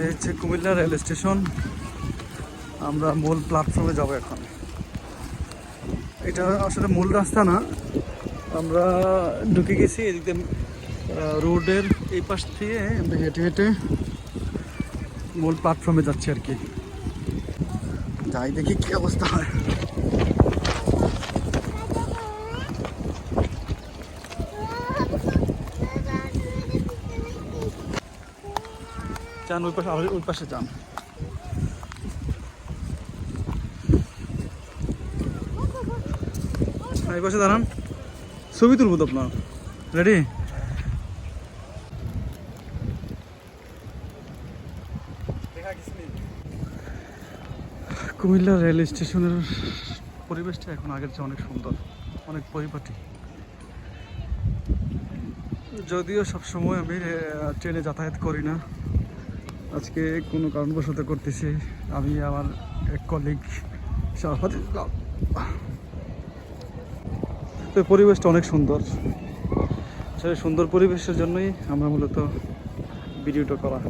এই হচ্ছে Comilla rail station. আমরা মূল প্ল্যাটফর্মে যাব এখন। এটা আসলে মূল রাস্তা না। আমরা ঢুকে গেছি এদিকে রোডের এই পাশ থেকে আমরা হেঁটে হেঁটে মূল প্ল্যাটফর্মে যাচ্ছি আর কি। যাই দেখি কি অবস্থা হয়। যান ওই পাশে ওই পাশে যান। হ্যাঁ, এই পাশে দাঁড়ান। ছবি তুলবো তো আপনার। রেডি কুমিল্লা রেল স্টেশনের পরিবেশটা এখন আগের চেয়ে অনেক সুন্দর অনেক পরিপাটি। যদিও সবসময় আমি ট্রেনে যাতায়াত করি না আজকে কোনো কারণবশত করতেছি। আমি আমার এক কলিগ তো পরিবেশটা অনেক সুন্দর। আসলে সুন্দর পরিবেশের জন্যই আমরা মূলত ভিডিওটা করা।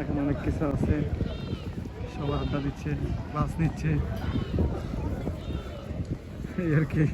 এখানে অনেক কিছু আছে। সবার আড্ডা দিচ্ছে ক্লাস নিচ্ছে। এই আর কি।